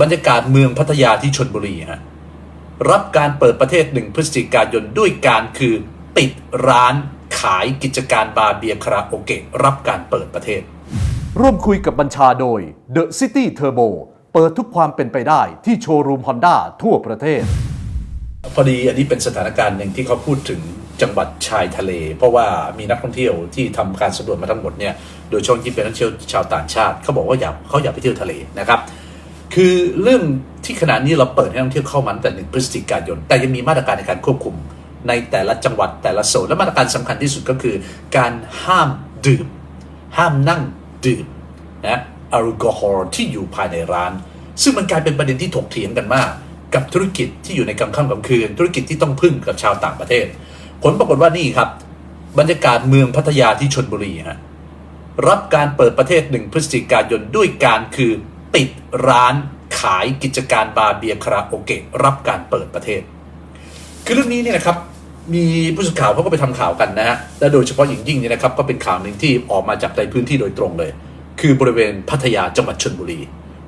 บรรยากาศเมืองพัทยาที่ชนบุรีฮะรับการเปิดประเทศหนึ่งพฤศจิกายนด้วยการคือปิดร้านขายกิจการบาร์เบียร์คาราโอเกะรับการเปิดประเทศ ร่วมคุยกับบัญชาโดย The City Turbo เปิดทุกความเป็นไปได้ที่โชว์รูมฮอนด้าทั่วประเทศ พอดีอันนี้เป็นสถานการณ์หนึ่งที่เขาพูดถึงจังหวัดชายทะเล เพราะว่ามีนักท่องเที่ยวที่ทำการสำรวจมาทั้งหมดเนี่ยโดยเฉพาะที่เป็นนักท่องเที่ยวชาวต่างชาติเขาบอกว่าอยากเขาอยากไปเที่ยวทะเลนะครับ คือเรื่องที่ขณะนี้เราเปิดให้นักท่องเที่ยวเข้ามาแต่หนึ่งพฤศจิกายน แต่ยังมีมาตรการในการควบคุมในแต่ละจังหวัดแต่ละโซนและมาตรการสำคัญที่สุดก็คือ การห้ามดื่ม ห้ามนั่งดื่มนะแอลกอฮอล์ที่อยู่ภายในร้าน ซึ่งมันกลายเป็นประเด็นที่ถกเถียงกันมาก กับธุรกิจที่อยู่ในกลางค่ำกลางคืน ธุรกิจที่ต้องพึ่งกับชาวต่างประเทศ ผลปรากฏว่านี่ครับ บรรยากาศเมืองพัทยาที่ชนบุรีฮะรับการเปิดประเทศหนึ่งพฤศจิกายนด้วยการคือ ปิดร้านขายกิจการบาร์เบียร์คาราโอเกะรับการเปิดประเทศ คือเรื่องนี้เนี่ยนะครับมีผู้สื่อข่าวเขาก็ไปทำข่าวกันนะฮะและโดยเฉพาะอย่างยิ่งเนี่ยนะครับก็เป็นข่าวหนึ่งที่ออกมาจากในพื้นที่โดยตรงเลย คือบริเวณพัทยาจังหวัดชนบุรี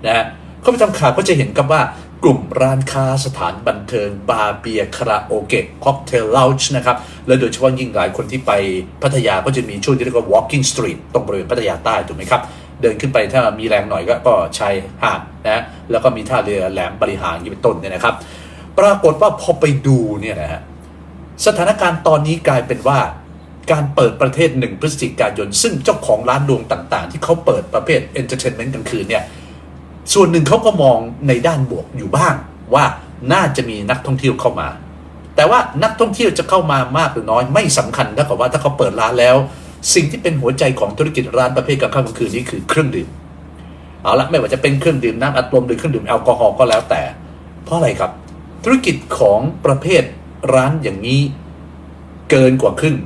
นะฮะเขาไปทำข่าวก็จะเห็นกับว่ากลุ่มร้านค้าสถานบันเทิง บาร์เบียร์คาราโอเกะค็อกเทลลาจ์นะครับและโดยเฉพาะยิ่งหลายคนที่ไปพัทยาก็จะมีช่วงที่เรียกว่า walking street ตรงบริเวณพัทยาใต้ถูกไหมครับ เดินขึ้นไปถ้ามีแรงหน่อยก็ก็ชายหาดนะแล้วก็มีท่าเรือแหลมบริหารอย่างนี้เป็นต้นเนี่ยนะครับ ปรากฏว่าพอไปดูเนี่ยนะฮะสถานการณ์ตอนนี้กลายเป็นว่าการเปิดประเทศหนึ่งพฤศจิกายน ซึ่งเจ้าของร้านรวงต่างๆ ที่เขาเปิดประเภทเอนเตอร์เทนเมนต์กลางคืนเนี่ยส่วนหนึ่งเขาก็มองในด้านบวกอยู่บ้างว่าน่าจะมีนักท่องเที่ยวเข้ามา แต่ว่านักท่องเที่ยวจะเข้ามามากหรือน้อยไม่สำคัญเท่ากับว่าถ้าเขาเปิดร้านแล้ว สิ่งที่เป็นหัวใจของธุรกิจร้านประเภทกลางค่ำกลางคืนนี้คือเครื่องดื่มเอาละไม่ว่าจะเป็นเครื่องดื่มน้ำอัดลมหรือเครื่องดื่มแอลกอฮอล์ก็แล้วแต่ เพราะอะไรครับ ธุรกิจของประเภทร้านอย่างนี้เกินกว่าครึ่ง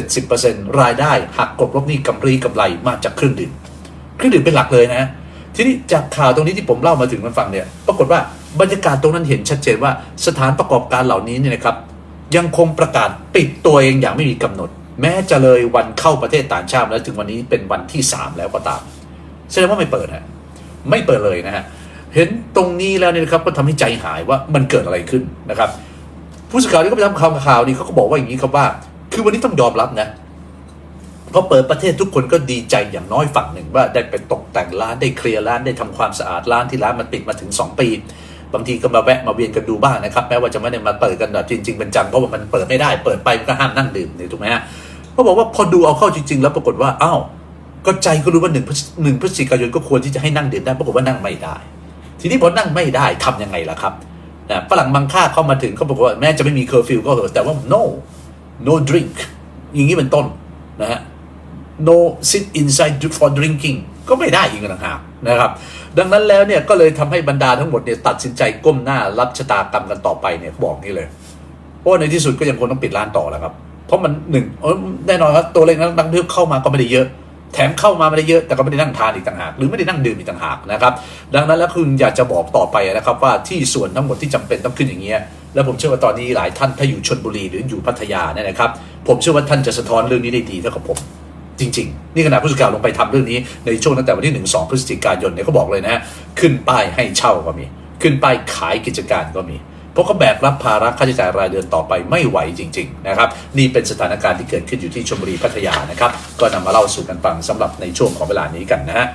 60-70%รายได้หักกลบลบหนี้กำไรกำไรมาจากเครื่องดื่มเครื่องดื่มเป็นหลักเลยนะ ทีนี้จากข่าวตรงนี้ที่ผมเล่ามาถึงมันฟังเนี่ยปรากฏว่าบรรยากาศตรงนั้นเห็นชัดเจนว่าสถานประกอบการเหล่านี้เนี่ยนะครับ ยังคงประกาศปิดตัวเองอย่างไม่มีกำหนด แม้จะเลยวันเข้าประเทศต่างชาติแล้วถึงวันนี้เป็นวันที่ 3 แล้วก็ตาม แสดงว่าไม่เปิดฮะไม่เปิดเลยนะฮะเห็นตรงนี้แล้วเนี่ยนะครับก็ทำให้ใจหายว่ามันเกิดอะไรขึ้นนะครับ ผู้สื่อข่าวที่เขาไปทำข่าวข่าวนี้เขาก็บอกว่าอย่างนี้ครับว่า คือวันนี้ต้องยอมรับนะพอเปิดประเทศทุกคนก็ดีใจอย่างน้อยฝั่งหนึ่งว่าได้ไปตกแต่งร้านได้เคลียร์ร้านได้ทำความสะอาดร้านที่ร้านมันปิดมาถึง 2 ปี บางทีก็มาแวะมาเวียนกันดูบ้างนะครับแม้ว่าจะไม่ได้มาเปิดกันแบบจริงๆเป็นจังเพราะว่ามันเปิดไม่ได้เปิดไปก็ห้ามนั่งดื่มนี่ถูกไหมฮะ เขาบอกว่าพอดูเอาเข้าจริง ๆ แล้วปรากฏว่าอ้าวก็ใจก็รู้ว่าหนึ่งหนึ่งพฤศจิกายนก็ควรที่จะให้นั่งเดื่มได้ปรากฏว่านั่งไม่ได้ ทีนี้พอนั่งไม่ได้ทำยังไงล่ะครับนะฝรั่งบางค่าเข้ามาถึงเขาบอกว่าแม้จะไม่มีเคอร์ฟิวก็เหอะแต่ว่า no no drink อย่างนี้เป็นต้นนะฮะ no sit inside for drinking ก็ไม่ได้อีกต่างหากนะครับ ดังนั้นแล้วเนี่ยก็เลยทำให้บรรดาทั้งหมดเนี่ยตัดสินใจก้มหน้ารับชะตากรรมกันต่อไปเนี่ยบอกนี่เลยเพราะว่าในที่สุดก็ยังคงต้องปิดร้านต่อแหละครับ เพราะมันหนึ่งแน่นอนครับตัวเลขนักท่องเที่ยวเข้ามาก็ไม่ได้เยอะ แถมเข้ามาไม่ได้เยอะแต่ก็ไม่ได้นั่งทานอีกต่างหาก หรือไม่ได้นั่งดื่มอีกต่างหากนะครับ ดังนั้นแล้วคุณอยากจะบอกต่อไปนะครับ ว่าที่ส่วนทั้งหมดที่จำเป็นต้องขึ้นอย่างเงี้ยแล้วผมเชื่อว่าตอนนี้หลายท่านถ้าอยู่ชนบุรีหรืออยู่พัทยาเนี่ยนะครับ ผมเชื่อว่าท่านจะสะท้อนเรื่องนี้ได้ดีเท่ากับผมจริง ๆ นี่ขณะผู้สื่อข่าวลงไปทำเรื่องนี้ในช่วงตั้งแต่วันที่ 1 2 พฤศจิกายนเนี่ยเขาบอกเลยนะขึ้นป้ายให้เช่าก็มี ขึ้นป้ายขายกิจการก็มี ราะก็แบกรับภาระค่าใช้จ่ายรายเดือนต่อไปไม่ไหวจริงๆนะครับนี่เป็นสถานการณ์ที่เกิดขึ้นอยู่ที่ชลบุรีพัทยานะครับก็นำมาเล่าสู่กันฟังสำหรับในช่วงของเวลานี้กันนะฮะ